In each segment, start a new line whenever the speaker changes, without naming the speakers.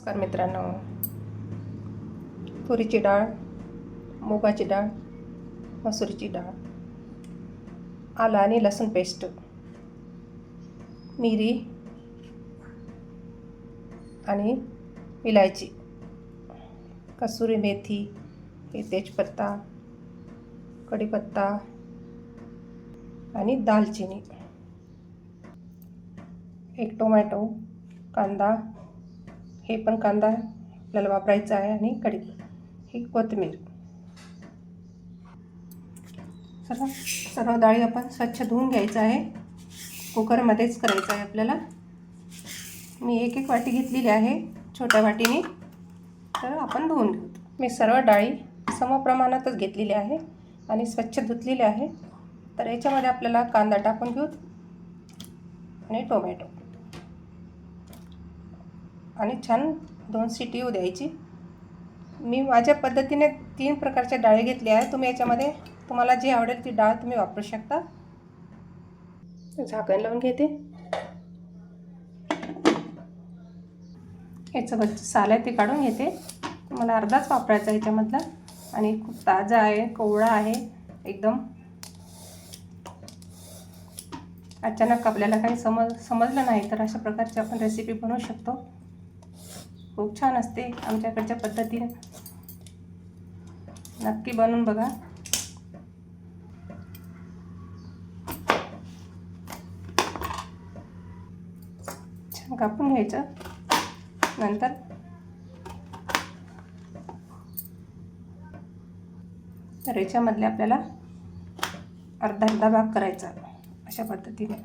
नमस्कार मित्रांनो. तुरीची डाळ मुगाची डाळ मसुरीची डाळ आलं आणि लसूण पेस्ट मिरी आणि इलायची कसुरी मेथी हे तेजपत्ता कढीपत्ता आणि दालचिनी. एक टोमॅटो कांदा हे पण कांदा आपल्याला वापरायचा आहे आणि कडी ही कोथिंबीर. सर्व सर्व डाळी आपण स्वच्छ धुवून घ्यायचं आहे. कुकरमध्येच करायचं आहे आपल्याला. मी एक एक वाटी घेतलेली आहे छोट्या वाटीने. तर आपण धुवून घेऊ. मी सर्व डाळी समप्रमाणातच घेतलेली आहे आणि स्वच्छ धुतलेली आहे. तर याच्यामध्ये आपल्याला कांदा टाकून घेऊ आणि टोमॅटो. आणि छान दोन सिटी येऊ द्यायची. मी माझ्या पद्धतीने तीन प्रकारच्या डाळी घेतल्या आहे तुम्ही याच्यामध्ये तुम्हाला जी आवडेल ती डाळ तुम्ही वापरू शकता. झाकण लावून घेते. याचं बच्च साल आहे ते काढून घेते. मला अर्धाच वापरायचा याच्यामधला. आणि खूप ताजा आहे कोवळा आहे एकदम. अचानक आपल्याला काही समज समजलं नाही तर अशा प्रकारची आपण रेसिपी बनवू शकतो. खूप छान असते आमच्याकडच्या पद्धतीने. नक्की बनवून बघा. छान कापून घ्यायचं. नंतर तर याच्यामधले आपल्याला अर्धा अर्धा भाग करायचा अशा पद्धतीने.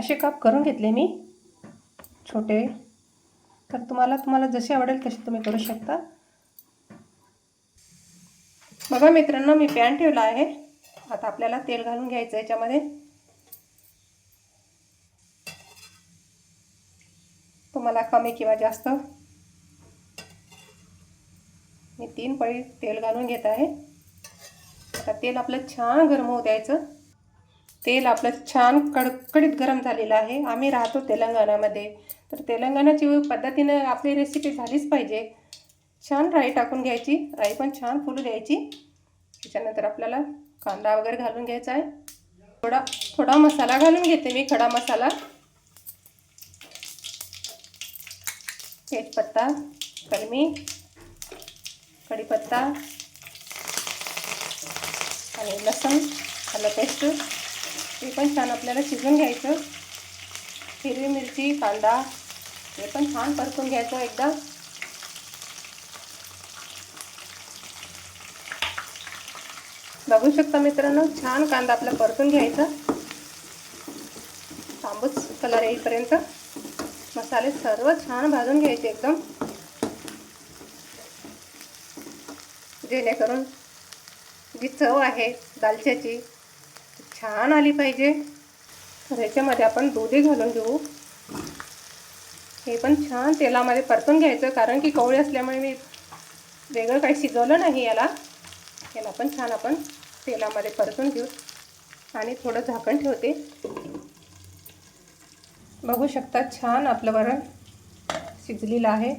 असे काप करून घेतले मी. छोटे. तर तुम्हाला तुम्हाला जसे आवडेल तसे तुम्ही करू शकता. बघा मित्रांनो मी पॅन ठेवला आहे. आता आपल्याला तेल घालून घ्यायचं याच्यामध्ये. तुम्हाला कमी किंवा जास्त. मी तीन पळी तेल घालून घेत आहे. आता तेल आपलं छान गरम होऊ द्यायचं. तेल आपलं छान कडकडीत गरम झालेलं आहे. आम्ही राहतो तेलंगणामध्ये. तर तेलंगणाची पद्धतीनं आपली रेसिपी झालीच पाहिजे. छान राई टाकून घ्यायची. राई पण छान फुलू द्यायची. त्याच्यानंतर आपल्याला कांदा वगैरे घालून घ्यायचा आहे. थोडा थोडा मसाला घालून घेते मी खडा मसाला. तेजपत्ता कलमी कढीपत्ता आणि लसण आलं पेस्ट. ते पण छान आपल्याला शिजून घ्यायचं. हिरवी मिरची कांदा हे पण छान परतून घ्यायचं एकदा. बघू शकता मित्रांनो छान कांदा आपला परतून घ्यायचा. तांबूस कलर येईपर्यंत मसाले सर्व छान भाजून घ्यायचे एकदम. जेणेकरून जी चव आहे दालच्याची छान आली पाहिजे. तर ह्याच्यामध्ये आपण दूधही घालून घेऊ. हे पण छान तेलामध्ये परतून घ्यायचं कारण की कवळी असल्यामुळे मी वेगळं काही शिजवलं नाही याला. याला पण छान आपण तेलामध्ये परतून घेऊ. आणि थोडं झाकण ठेवते. बघू शकता छान आपलं वरण शिजलेलं आहे.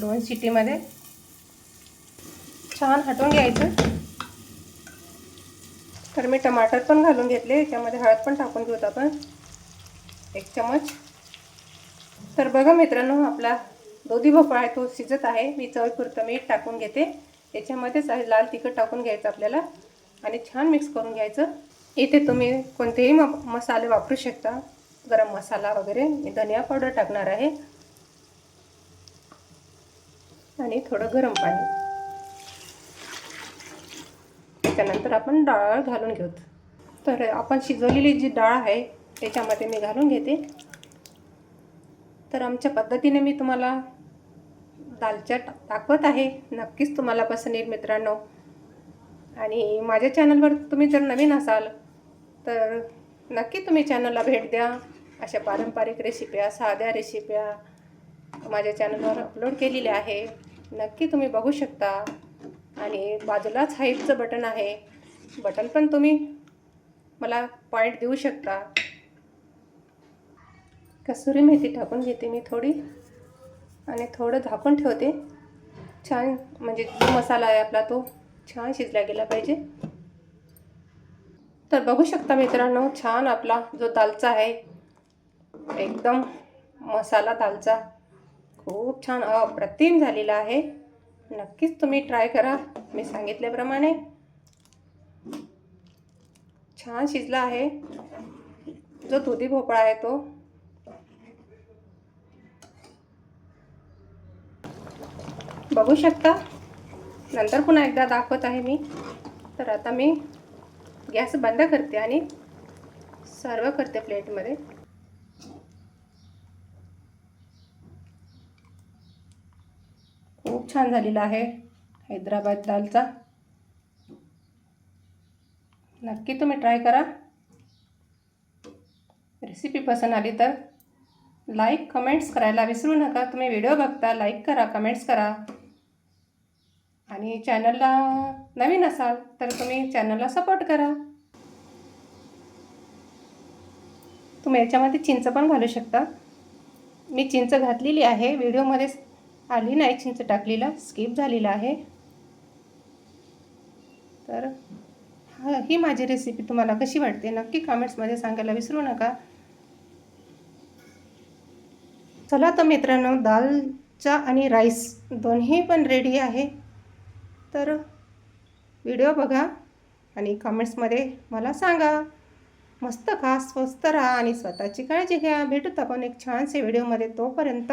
दोन शिटीमध्ये. छान हटवून घ्यायचं. तर मी टमाटर पण घालून घेतले. याच्यामध्ये हळद पण टाकून घेऊत आपण. एक चमच तर बघा मित्रांनो आपला दोधी भोपळा आहे तो शिजत आहे. मी चवीपुरतं मीठ टाकून घेते. याच्यामध्येच आहे लाल तिखट टाकून घ्यायचं आपल्याला. आणि छान मिक्स करून घ्यायचं. इथे तुम्ही कोणतेही म मसाले वापरू शकता. गरम मसाला वगैरे. मी धनिया पावडर टाकणार आहे. आणि थोडं गरम पाणी. त्याच्यानंतर आपण डाळ घालून घेऊ. तर आपण शिजवलेली जी डाळ आहे त्याच्यामध्ये मी घालून घेते. तर आमच्या पद्धतीने मी तुम्हाला दालचट दाखवत आहे. नक्कीच तुम्हाला पसंत येईल मित्रांनो. आणि माझ्या चॅनलवर तुम्ही जर नवीन असाल तर नक्की तुम्ही चॅनलला भेट द्या. अशा पारंपरिक रेसिप्या साध्या रेसिप्या माझ्या चॅनलवर अपलोड केलेल्या आहे. नक्की तुम्ही बघू शकता. आणि बाजूलाच हाईटचं बटन आहे. बटन पण तुम्ही मला पॉईंट देऊ शकता. कसुरी मेथी टाकून घेते मी थोडी आणि थोडं झाकून ठेवते. छान म्हणजे जो मसाला आहे आपला तो छान शिजला गेला पाहिजे. तर बघू शकता मित्रांनो छान आपला जो दालचा आहे एकदम मसाला दालचा खूप छान अप्रतिम झालेला आहे. नक्कीच तुम्ही ट्राय करा. मी सांगितल्याप्रमाणे. छान शिजला आहे. जो दुधी भोपळा आहे तो. बघू शकता. नंतर पुन्हा एकदा दाखवत आहे मी. तर आता मी गॅस बंद करते आणि सर्व करते प्लेटमध्ये खूप छान झालेला आहे. हैदराबाद दालचा. नक्की तुम्ही ट्राय करा. रेसिपी पसंत आली तर लाईक कमेंट्स करायला विसरू नका. तुम्ही व्हिडिओ बघता लाईक करा कमेंट्स करा. आणि चॅनलला नवीन असाल तर तुम्ही चॅनलला सपोर्ट करा. तुम्ही याच्यामध्ये चिंच पण घालू शकता. मी चिंच घातलेली आहे. व्हिडिओमध्ये आली नाही चिंच टाकलेला स्किप झालेला आहे. तर हा ही माझी रेसिपी तुम्हाला कशी वाटते? नक्की कमेंट्समध्ये सांगायला विसरू नका. चला तर मित्रांनो दालचा आणि राईस दोन्ही पण रेडी आहे. तर व्हिडिओ बघा आणि कमेंट्समध्ये मला सांगा. मस्त खा स्वस्त राहा आणि स्वतःची काळजी घ्या. भेटूत आपण एक छानसे व्हिडिओमध्ये तोपर्यंत.